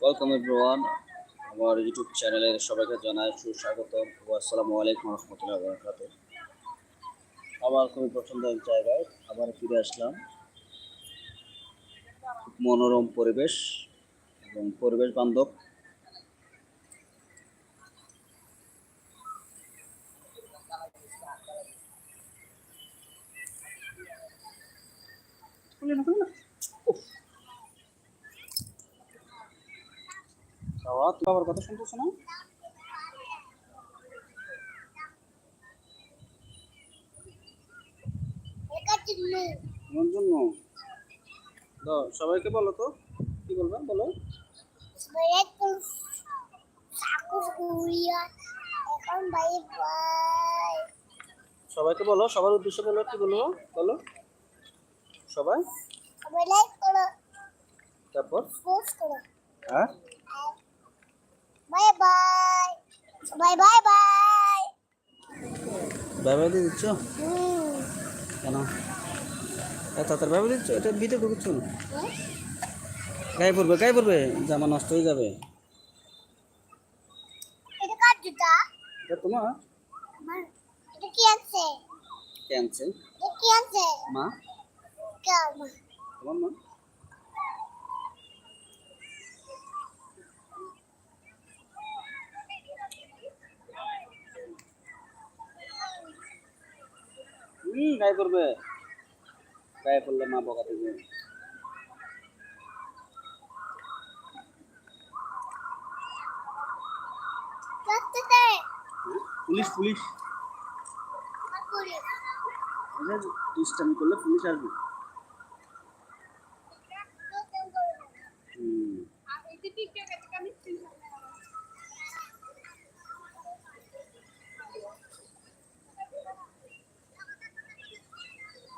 Welcome everyone আমার YouTube চ্যানেলে সবাইকে জানাই সুস্বাগত আসসালামু আলাইকুম রহমতুল্লাহ বরকাত আমার খুবই পছন্দের জায়গায়। আবার ফিরে আসলাম। মনোরম পরিবেশ এবং পরিবেশ বান্ধব। বাবা তুমি আবার কথা শুনতেছো না? তো সবাইকে বলো তো কি বলবা বলো। সবাইকে বলো সবার উদ্দেশ্যে বলো কি বলব বলো। সবাই। সবাই লাইক করো। তারপর? হ্যাঁ? Bye bye. সবাই বাই বাই। বাই বাই দিয়ে দিচ্ছ? কেন? তাড়াতাড়ি বাই বাই দিচ্ছ? এটা ভিতরে ঢুকছ না গায়ে পড়বে গায়ে পড়বে। জামা নষ্ট হয়ে যাবে। এটা কার জুতা? এটা তোমার? আমার। এটা কি আছে ক্যান্সেল এটা কি আছে মা? তোমার মা? গায়ে পড়বে গায়ে পড়লে মা বকা দেবে? Police police. আর দুষ্টামি করলে পুলিশ আসবে। হুম।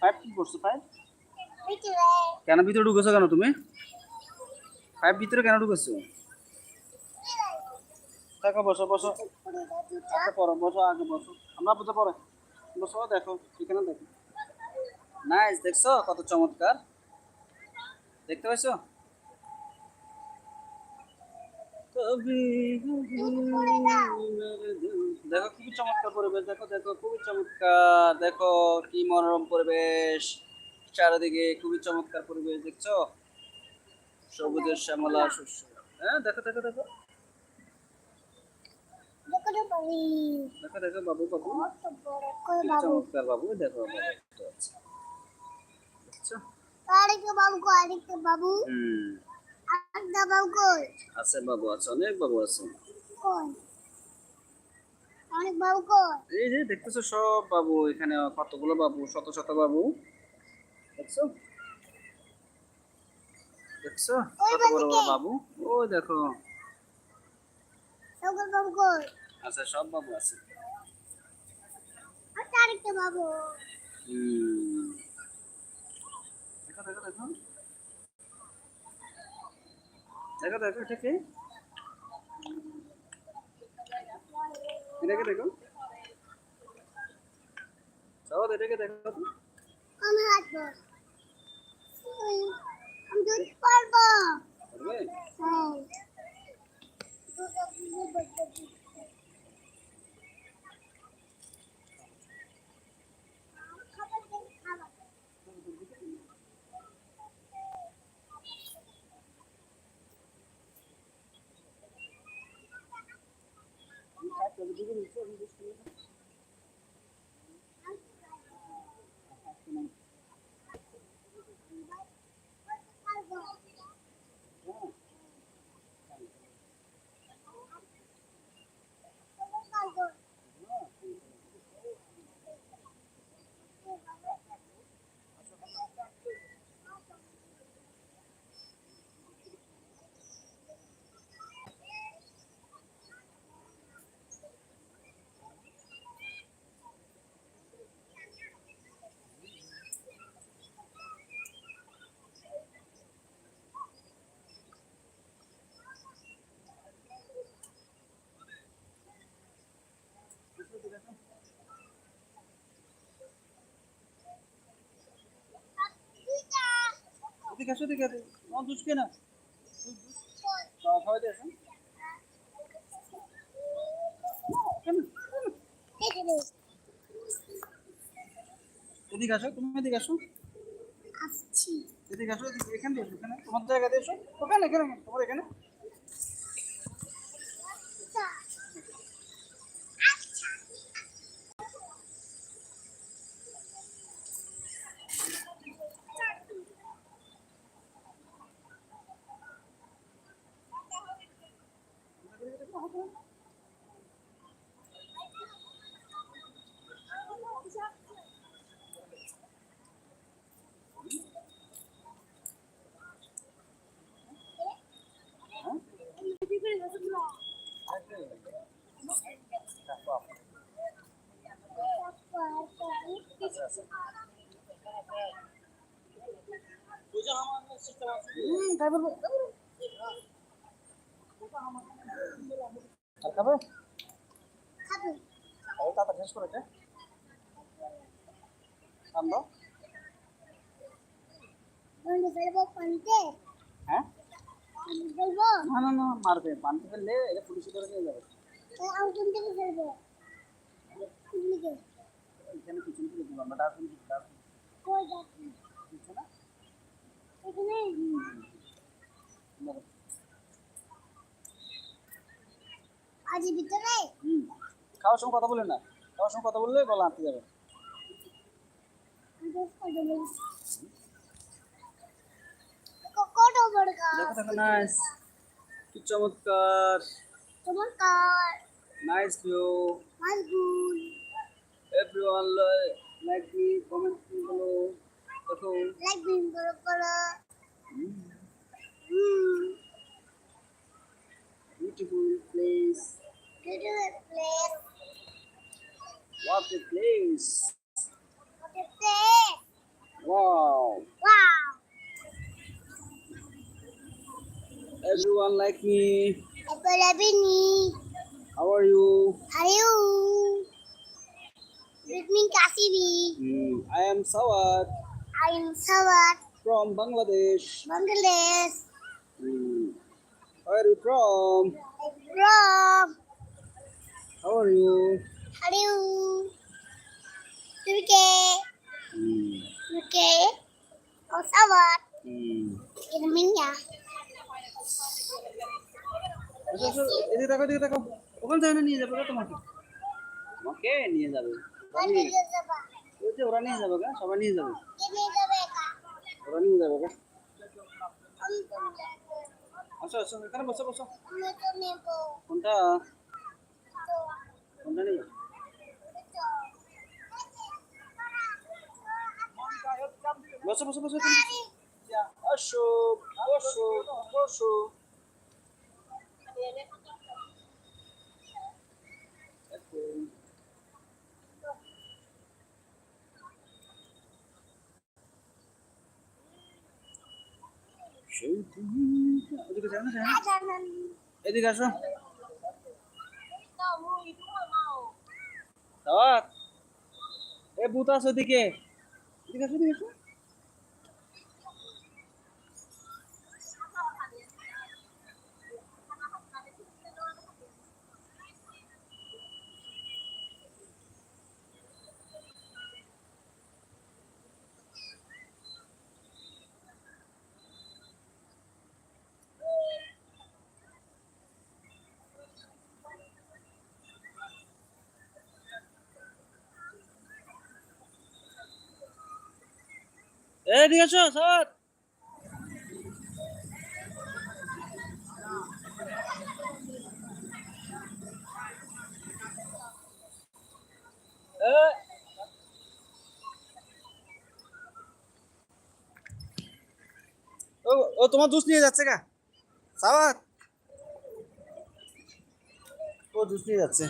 পাইপ কি করছ ভিতরে। কেন ভিতরে ঢুকেছো কেন তুমি? পাইপ ভিতরে কেন ঢুকেছো? দেখো বসো বসো। আচ্ছা পড়ো বসো আগে বসো। আমরা বুঝতে পড়ে বসো দেখো এখানে দেখো। নাইস দেখছ? কত চমৎকার। দেখতে পাইছো? দেখো খুবই চমৎকার পরিবেশ দেখো দেখো খুবই চমৎকার দেখো কি মনোরম পরিবেশ। চারিদিকে খুবই চমৎকার পরিবেশ দেখছ? সবুজের শ্যামলা শস্য। হ্যাঁ দেখো দেখো দেখো। দেখো দেখো বাবু বাবু। চমৎকার বাবু দেখো বাবু। হুম। আছে বাবু আছে অনেক বাবু আছে। অনেক বাবু এই যে দেখতেছো সব বাবু এখানে কতগুলো বাবু? শত শত বাবু। দেখছ? দেখছ? কত বড় বড় বাবু? ওই দেখো। আছে সব বাবু আছে। বাবু। দেখো দেখো দেখো। দেখো দেখো এটা কে? এটাকে দেখো সব এটাকে দেখো। আমি হাঁটবো। আমি দুধ পারব। পারবে? হ্যাঁ। 一个你做的一个书。এদিকে আছে এদিকে আসো। তোমার জুস কে না কেন? এদিকে আসো তুমি এদিকে আসো। এদিকে আসো এখানে এখানে। তোমার জায়গা দিয়ে এসো। ওখানে এখানে তোমার এখানে। আর খাবে? খাবে। তাড়াতাড়ি শেষ করেছে? পানিতে? হ্যাঁ? না না না মারবে। পানিতে ফেললে এটা পুলিশে ধরে নিয়ে যাবে। আমি কোন থেকে ফেলব? দিকে? এখানে পিছন থেকে দিলাম না? ডাস্টবিন ডাস্টবিন কই যাচ্ছি দিচ্ছে না? এখানে। আজ ভিতরে? খাওয়ার সময় কথা বললেন না? খাওয়ার সময় কথা বললে গলা আটকে যাবে। বড় গাছ দেখো দেখো নাইস কি everyone uh, like, me, comment below. Okay. Like me, below, below. Mm. Mm. Beautiful place. Beautiful place. What a place. What a place. Wow. Wow. Everyone like me. Everyone like me. How are you? How are you? Ritmin me, Hmm. I am Sawat. I am Sawat. From Bangladesh. Bangladesh. Hmm. Where are you from? I'm from. How are you? How are you? Turkey. Hmm. Turkey. Oh, Sawat. Mm. Irminya. এদিকে তাকাও এদিকে তাকাও ওখানে যায় না নিয়ে যাবে তোমাকে আমাকে নিয়ে যাবে ওরা নিয়ে যাবে সবাই নিয়ে যাবে। ওরা নিয়ে যাবে নেব আসো আসো এখানে বসো বসো। নেব। কোনটা? কোনটা তো বসো বসো বসো বসো। বসো বসো। সেই এদিকে আসো। এ ভূত আসো এদিকে। এদিকে আসো এদিকে আসো। এদিকে আসো স্যার ও ও তোমার জুস নিয়ে যাচ্ছে কা সাবাত। ও জুস নিয়ে যাচ্ছে।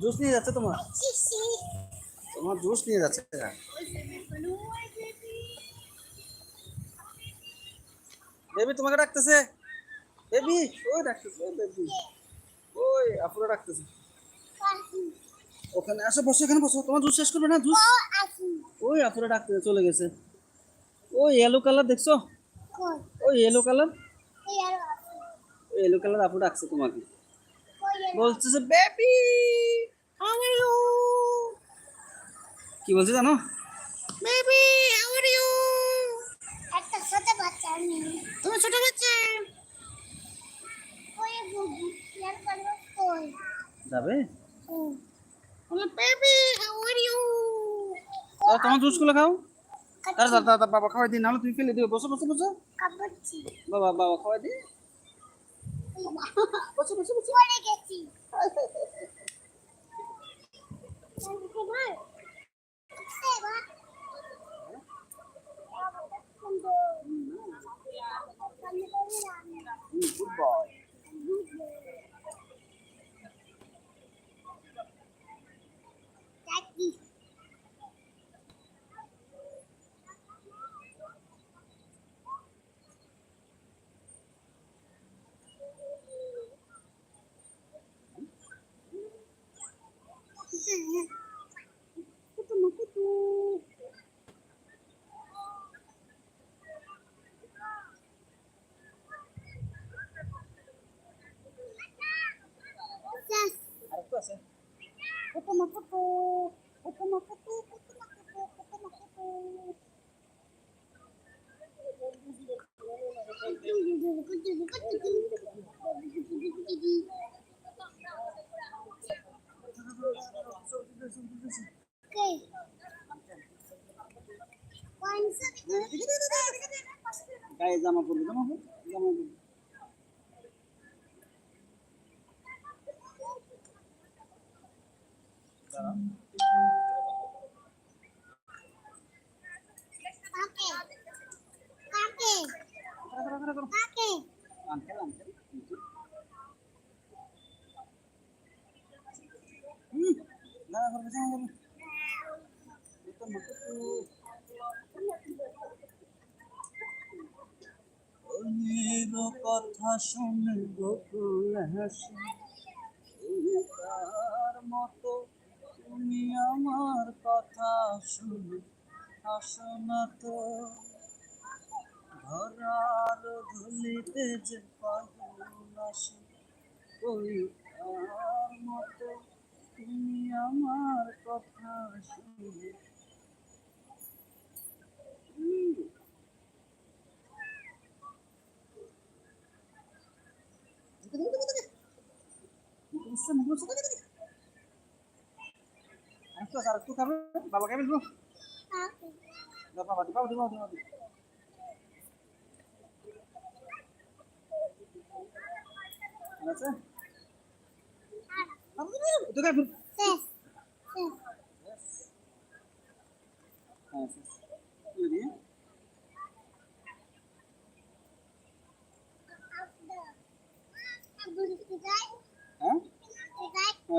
জুস নিয়ে যাচ্ছে তোমার। তোমার জুস নিয়ে যাচ্ছে বেবি তোমাকে ডাকতেছে। বেবি, ওই ডাকতেছে, ওই বেবি। ওই আপুরা ডাকতেছে। ওখানে আসো, বসো, এখানে বসো। তোমার জুস শেষ করবে না জুস ওই আপুরা ডাকতেছে, চলে গেছে। ও ইয়েলো কালার দেখছ? কই ও ইয়েলো কালার ওই ইয়েলো কালার আপু ডাকছে তোমাকে। বলতেছে, বেবি হাউ আর ইউ কি বলছে জানো? বেবি হাউ আর ইউ একটা ছোট বাচ্চা নেই। তুমি ছোট বাচ্চা? কই বুবু ইয়ার করব কই? যাবে? হুম। বলে বেবি হাউ আর ইউ তোমার জুসগুলো খাও। আরে দাদা দাদা বাবা খাওয়াই দিন নাহলে তুমি ফেলে দিও বসো বসো বসো। কাবুচি। বাবা বাবা খাওয়াই দি বসো বসো বসো। পড়ে গেছি। Good boy. Daddy. আরেকটু আছে Kutu makutu, kutu makutu, kutu makutu, kutu makutu. Okay. গায়ে জামা পরবে জামা পরবে জামা পরবে Kake. Kake. করো, করো, করো, করো। Kake. আঙ্কেল আঙ্কেল হুম না করবে জামা পরবে এটা মাকুতু অনেক কথা শুনে গোকুল হাসি তার মতো তুমি আমার কথা শুনে হাসো না তো ধরার ধুলিতে যে পাগল আসে ওই তার মতো তুমি আমার কথা শুনে বাবা. দাও, বাবা বাবা বাবা বাবা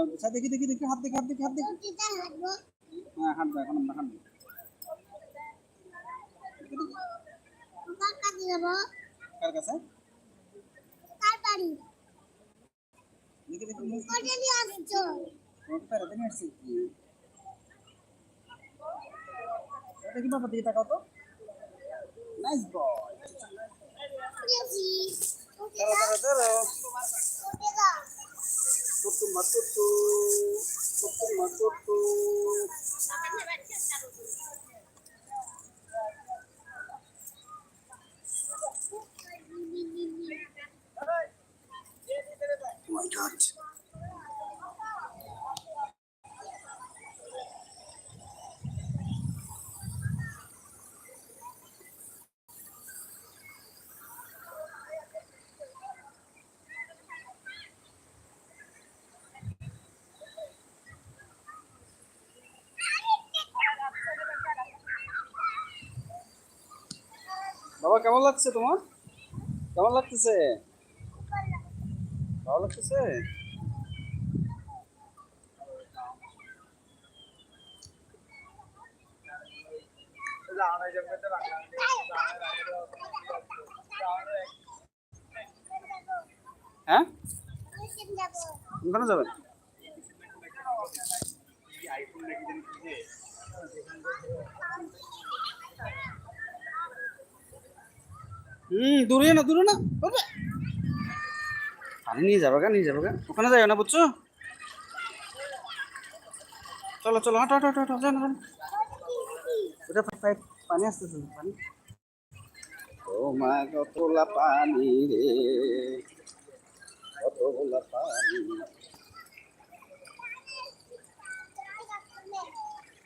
আচ্ছা, দেখি দেখি দেখি হাত দেখি হাত দেখি হাত দেখি হাঁটবো। হ্যাঁ দাও এখন আমরা কাছে কার কাছে কার বাড়ি? দেখি দেখি মুখ কোথা দিয়ে আসছো? তোমাকে পেরাতে নিয়ে আসছি কি এটা কি বাবা দিকে তাকাও তো নাইস বয় গেছি। দাঁড়া দাঁড়া বাবা কেমন লাগছে তোমার? কেমন লাগতেছে? ভালো লাগতেছে? হ্যাঁ? ওখানে যাবেন হুম দূরে না দূরে না। বাবা। পানি নিয়ে যাবে গা নিয়ে যাবে গা ওখানে যাই না বুঝছ? চলো চলো হাঁটো হাঁটো হাঁটো হাঁটো যাও না যাও না। ওটা পাইপ পানি আসতেছে পানি। ও মা কতলা পানি রে? কতলা পানি।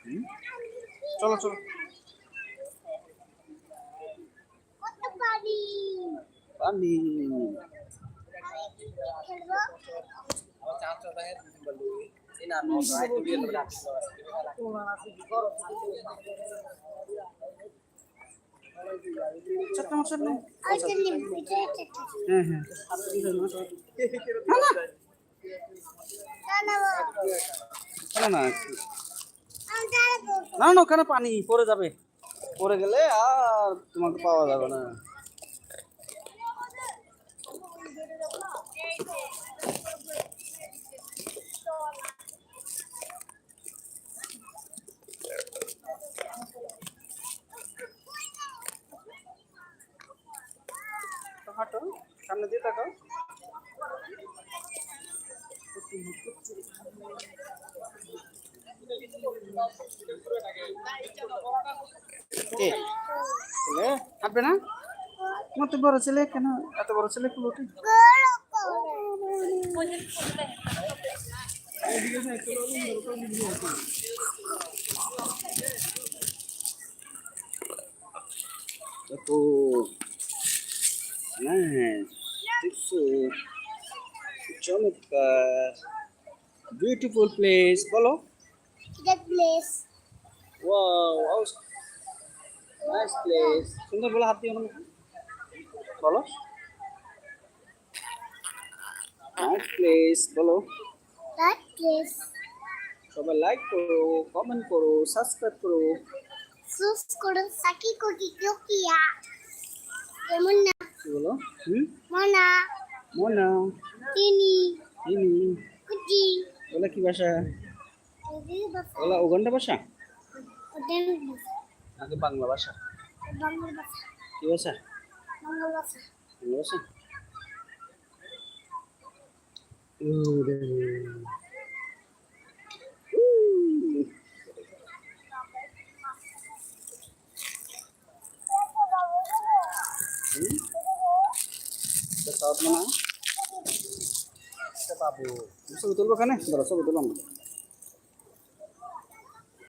হুম? চলো চলো। পারি পানি হ্যাঁ হ্যাঁ না না না না আমি না না ওখানে পানি পড়ে যাবে পড়ে গেলে আর তোমাকে পাওয়া যাবে না সামনে দিয়ে তাকাও। কে ছেলে? হাঁটবে না? তোমার তো বড় ছেলে কেন এত বড় ছেলে কুলোটি দেখো হ্যাঁ। দেখছ চমৎকার বিউটিফুল প্লেস বলো এটা প্লেস ওয়াও নাইস প্লেস সুন্দর বলে হাত দিয়ে বলো নাইস প্লেস বলো দ্যাট প্লেস সবাই লাইক করো কমেন্ট করো সাবস্ক্রাইব করো সুস করে সাকি কোকি কোকিয়া কেমন না কি বলো? হুম? মনা মনা। তিনি ইনি কুটি বলে কি ভাষা? বাসা উগান্ডা ভাষা? নাকি বাংলা ভাষা? বাংলা বাসা কি ভাষা? বাংলা বাসা বাংলা ভাষা ও রে রে। উম। হুম? এটা মানে বাবু ছবি তুলবো কেন ধরো ছবি তুলবো আমরা।